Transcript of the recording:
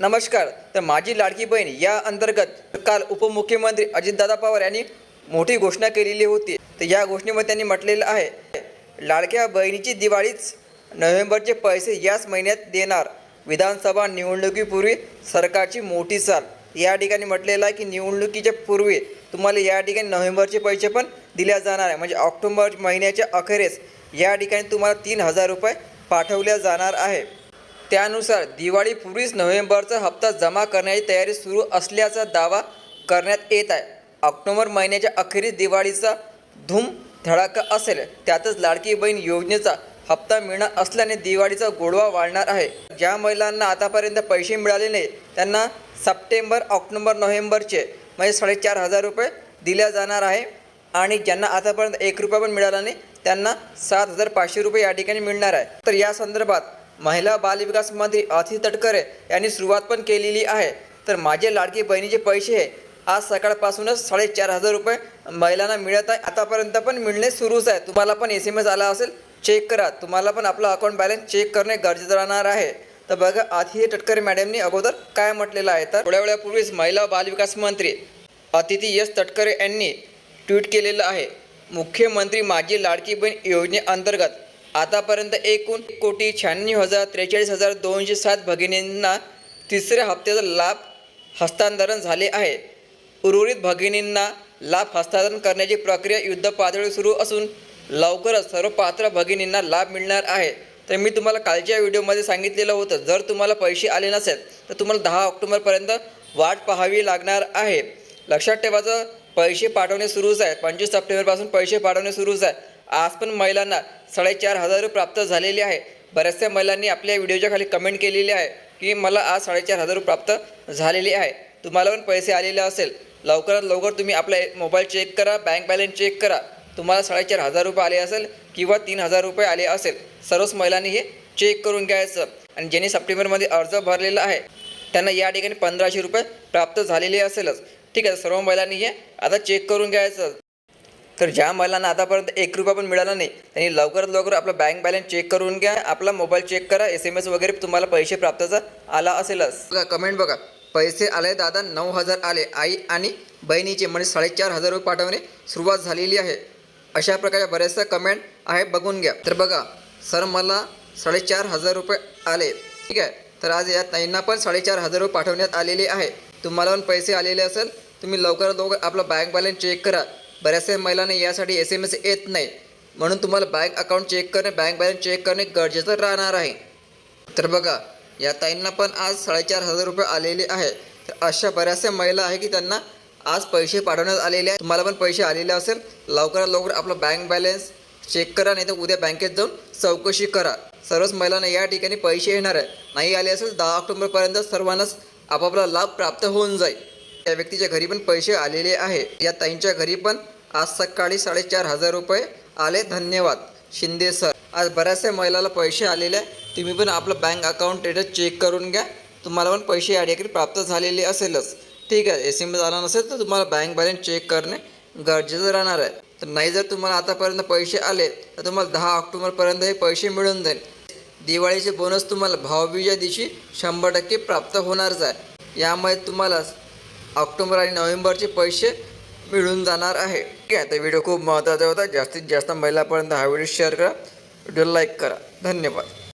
नमस्कार तर माझी लाडकी बहीण या अंतर्गत काल उपमुख्यमंत्री अजितदादा पवार यांनी मोठी घोषणा केलेली होती. तर या घोषणेमध्ये त्यांनी म्हटलेलं आहे लाडक्या बहिणीची दिवाळीच नोव्हेंबरचे पैसे याच महिन्यात देणार. विधानसभा निवडणुकीपूर्वी सरकारची मोठी चाल. या ठिकाणी म्हटलेलं आहे की निवडणुकीच्या पूर्वी तुम्हाला या ठिकाणी नोव्हेंबरचे पैसे पण दिल्या जाणार आहे. म्हणजे ऑक्टोबर महिन्याच्या अखेरीस या ठिकाणी तुम्हाला तीन हजार रुपये पाठवल्या जाणार आहे. त्यानुसार दिवाळीपूर्वीच नोव्हेंबरचा हप्ता जमा करण्याची तयारी सुरू असल्याचा दावा करण्यात येत आहे. ऑक्टोबर महिन्याच्या अखेरीस दिवाळीचा धूम धडाका असेल. त्यातच लाडकी बहीण योजनेचा हप्ता मिळणार असल्याने दिवाळीचा गोडवा वाढणार आहे. ज्या महिलांना आतापर्यंत पैसे मिळाले नाही त्यांना सप्टेंबर ऑक्टोबर नोव्हेंबरचे म्हणजे साडेचार हजार रुपये दिल्या जाणार आहे आणि ज्यांना आतापर्यंत एक रुपया पण मिळाला नाही त्यांना सात हजार पाचशे रुपये या ठिकाणी मिळणार आहे. तर या संदर्भात महिला बालविकास मंत्री अथी तटकरे यांनी सुरुवात पण केलेली आहे. तर माझे लाडकी बहिणीचे पैसे हे आज सकाळपासूनच साडेचार हजार रुपये महिलांना मिळत आहे. आतापर्यंत पण मिळणे सुरूच आहे. तुम्हाला पण एस एम एस आला असेल चेक करा. तुम्हाला पण आपलं अकाउंट बॅलन्स चेक करणे गरजेचं राहणार आहे. तर बघा आधी तटकरे मॅडमनी अगोदर काय म्हटलेलं आहे? तर थोड्या वेळापूर्वीच महिला बालविकास मंत्री अतिथी यश तटकरे यांनी ट्विट केलेलं आहे. मुख्यमंत्री माझी लाडकी बहीण योजनेअंतर्गत आतापर्यंत एकूण एक कोटी शहाण्णव हजार त्रेचाळीस हजार दोनशे सात भगिनींना तिसऱ्या हप्त्याचा लाभ हस्तांतरण झाले आहे. उर्वरित भगिनींना लाभ हस्तांतरण करण्याची प्रक्रिया युद्धपातळी सुरू असून लवकरच सर्व पात्र भगिनींना लाभ मिळणार आहे. तर मी तुम्हाला कालच्या व्हिडिओमध्ये सांगितलेलं होतं जर तुम्हाला पैसे आले नसेल तर तुम्हाला दहा ऑक्टोबरपर्यंत वाट पाहावी लागणार आहे. लक्षात ठेवायचं पैसे पाठवणे सुरूच आहे पंचवीस सप्टेंबरपासून पैसे पाठवणे सुरूच आहे. आज पण महिलांना साडेचार हजार रुपये प्राप्त झालेले आहे. बऱ्याचशा महिलांनी आपल्या व्हिडिओच्या खाली कमेंट केलेली आहे की मला आज साडेचार हजार रुपये प्राप्त झालेले आहे. तुम्हाला पण पैसे आलेले असेल. लवकरात लवकर तुम्ही आपला मोबाईल चेक करा बँक बॅलन्स चेक करा. तुम्हाला साडेचार हजार रुपये आले असेल किंवा तीन हजार रुपये आले असेल सर्वच महिलांनी हे चेक करून घ्यायचं. आणि ज्यांनी सप्टेंबरमध्ये अर्ज भरलेला आहे त्यांना या ठिकाणी पंधराशे रुपये प्राप्त झालेले असेलच. ठीक आहे सर्व महिलांनी हे आता चेक करून घ्यायचं. तर ज्या महिलांना आतापर्यंत एक रुपया पण मिळाला नाही त्यांनी लवकरात लवकर आपला बँक बॅलन्स चेक करून घ्या आपला मोबाईल चेक करा एस एम एस वगैरे तुम्हाला पैसे प्राप्तचा आला असेलच. कमेंट बघा. पैसे आले दादा नऊ हजार आले. आई आणि बहिणीचे म्हणजे साडेचार हजार रुपये पाठवणे सुरुवात झालेली आहे. अशा प्रकारच्या बऱ्याचशा कमेंट आहे बघून घ्या. तर बघा सर मला साडेचार हजार रुपये आले. ठीक आहे? तर आज या ताईंना पण साडेचार हजार रुपये पाठवण्यात आलेले आहे. तुम्हाला पण पैसे आलेले असेल तुम्ही लवकरात लवकर आपला बँक बॅलन्स चेक करा. बऱ्याचशा महिलांना यासाठी एस एम एस येत नाही. म्हणून तुम्हाला बँक अकाउंट चेक करणे बँक बॅलन्स चेक करणे गरजेचं राहणार आहे. तर बघा या ताईंना पण आज साडेचार हजार रुपये आलेले आहे तर अशा बऱ्याचशा महिला आहे की त्यांना आज पैसे पाठवण्यात आलेले आहे तुम्हाला पण पैसे आलेले असेल लवकरात लवकर आपला बँक बॅलन्स चेक करा नाही तर उद्या बँकेत जाऊन चौकशी करा. सर्वच महिलांना या ठिकाणी पैसे येणार आहे नाही आले असेल दहा ऑक्टोबरपर्यंत सर्वांनाच आपापला लाभ प्राप्त होऊन जाईल. त्या व्यक्तीच्या घरी पण पैसे आलेले आहे. या ताईंच्या घरी पण आज सकाळी साडेचार हजार रुपये आले. धन्यवाद. शिंदे सर. आज बऱ्याचशा महिलाला पैसे आलेले आहे. तुम्ही पण आपलं बँक अकाउंट स्टेटस चेक करून घ्या. तुम्हाला पण पैसे या प्राप्त झालेले असेलच. ठीक आहे. एस एम एस आला नसेल तर तुम्हाला बँक बॅलन्स चेक करणे गरजेचं राहणार आहे. तर नाही जर तुम्हाला आतापर्यंत पैसे आले तर तुम्हाला दहा ऑक्टोबरपर्यंत हे पैसे मिळून जाईल. दिवाळीचे बोनस तुम्हाला भाऊबीजेच्या दिवशी शंभर टक्के प्राप्त होणारच आहे. यामुळे तुम्हाला ऑक्टोबर आणि नोव्हेंबरचे पैसे मिळून जाणार आहे. ठीक आहे तर व्हिडिओ खूप महत्त्वाचा होता. जास्तीत जास्त महिलापर्यंत हा व्हिडिओ शेअर करा. व्हिडिओ लाईक करा. धन्यवाद.